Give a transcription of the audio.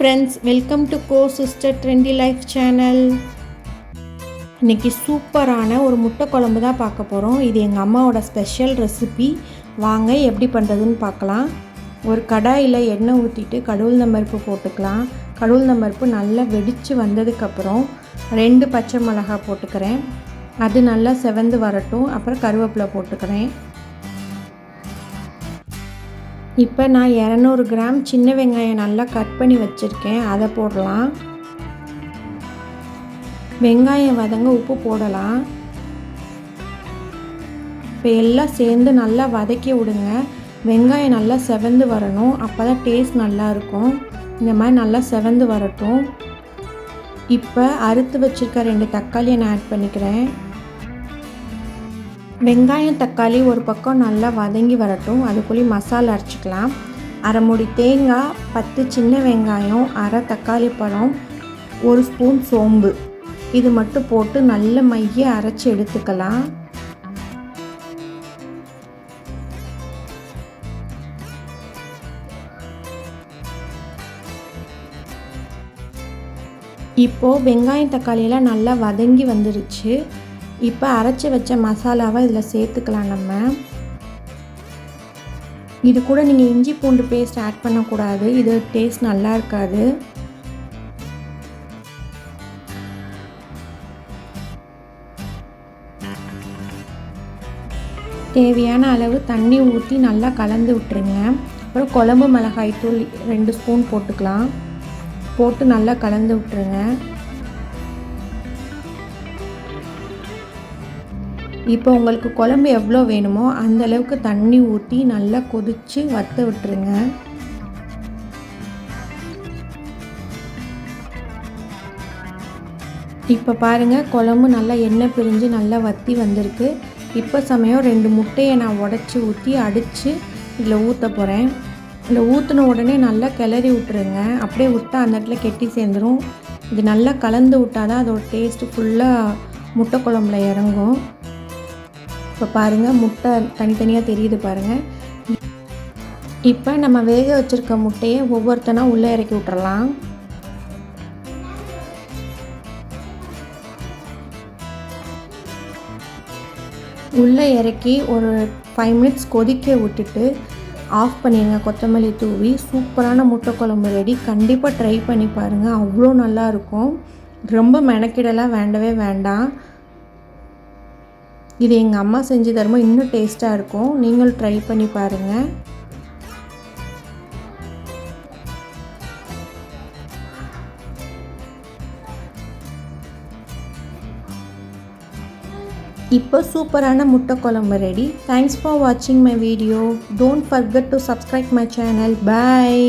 Friends welcome to go sister trendy life channel இன்றைக்கி சூப்பரான ஒரு முட்டை குழம்பு தான் பார்க்க போகிறோம் இது எங்கள் அம்மாவோட ஸ்பெஷல் ரெசிபி வாங்க எப்படி பண்ணுறதுன்னு பார்க்கலாம். ஒரு கடாயில் எண்ணெய் ஊற்றிட்டு கடவுள் நம்பருப்பு போட்டுக்கலாம். கடவுள் நம்பருப்பு நல்லா வெடித்து வந்ததுக்கப்புறம் ரெண்டு பச்சை மிளகா போட்டுக்கிறேன். அது நல்லா செவந்து வரட்டும். அப்புறம் கருவேப்பிலை போட்டுக்கிறேன். இப்போ நான் இரநூறு கிராம் சின்ன வெங்காயம் நல்லா கட் பண்ணி வச்சுருக்கேன். அதை போடலாம். வெங்காயம் வதங்க உப்பு போடலாம். இப்போ எல்லாம் சேர்ந்து நல்லா வதக்கி விடுங்க. வெங்காயம் நல்லா செவந்து வரணும். அப்போ தான் டேஸ்ட் நல்லாயிருக்கும் இந்த மாதிரி நல்லா செவந்து வரட்டும். இப்போ அறுத்து வச்சுருக்க ரெண்டு தக்காளியை நான் ஆட் பண்ணிக்கிறேன். வெங்காயம் தக்காளி ஒரு பக்கம் நல்லா வதங்கி வரட்டும். அதுக்குள்ளே மசாலா அரைச்சிக்கலாம். அரை மூடி தேங்காய் பத்து சின்ன வெங்காயம் அரை தக்காளி பழம் ஒரு ஸ்பூன் சோம்பு. இது மட்டும் போட்டு நல்ல மைய அரைச்சி எடுத்துக்கலாம். இப்போது வெங்காயம் தக்காளியெல்லாம் நல்லா வதங்கி வந்துருச்சு. இப்போ அரைச்சி வச்ச மசாலாவை இதில் சேர்த்துக்கலாம் நம்ம. இது கூட நீங்கள் இஞ்சி பூண்டு பேஸ்ட் ஆட் பண்ணக்கூடாது. இது டேஸ்ட் நல்லா இருக்காது. தேவையான அளவு தண்ணி ஊற்றி நல்லா கலந்து விட்டுருங்க. அப்புறம் குழம்பு மிளகாய் தூள் ரெண்டு ஸ்பூன் போட்டுக்கலாம். போட்டு நல்லா கலந்து விட்டுருங்க. இப்போ உங்களுக்கு குழம்பு எவ்வளோ வேணுமோ அந்த அளவுக்கு தண்ணி ஊற்றி நல்லா கொதித்து வற்ற விட்டுருங்க. இப்போ பாருங்கள் குழம்பு நல்லா எண்ணெய் பிரிஞ்சு நல்லா வற்றி வந்திருக்கு. இப்போ சமயம் ரெண்டு முட்டையை நான் உடச்சி ஊற்றி அடித்து இதில் ஊற்ற போகிறேன் இதில் ஊற்றின உடனே நல்லா கிளறி விட்டுருங்க. அப்படியே விட்டா அந்த இடத்துல கெட்டி சேர்ந்துடும் இது நல்லா கலந்து விட்டால் தான் அதோட டேஸ்ட்டு ஃபுல்லாக முட்டை குழம்புல இறங்கும். இப்போ பாருங்கள் முட்டை தனித்தனியாக தெரியுது பாருங்கள் இப்போ நம்ம வேக வச்சுருக்க முட்டையை ஒவ்வொருத்தனா உள்ளே இறக்கி விட்டுறலாம். உள்ளே இறக்கி ஒரு ஃபைவ் மினிட்ஸ் கொதிக்க விட்டுட்டு ஆஃப் பண்ணிடுங்க கொத்தமல்லி தூவி. சூப்பரான முட்டை குழம்பு ரெடி கண்டிப்பாக ட்ரை பண்ணி பாருங்கள் அவ்வளோ நல்லாயிருக்கும் ரொம்ப மெனக்கிடலாம் வேண்டவே வேண்டாம். இது எங்கள் அம்மா செஞ்சு தருமோ இன்னும் டேஸ்ட்டாக இருக்கும். நீங்களும் ட்ரை பண்ணி பாருங்கள் இப்போ சூப்பரான முட்டை குழம்பு ரெடி தேங்க்ஸ் ஃபார் வாட்சிங் my video don't forget to subscribe my channel bye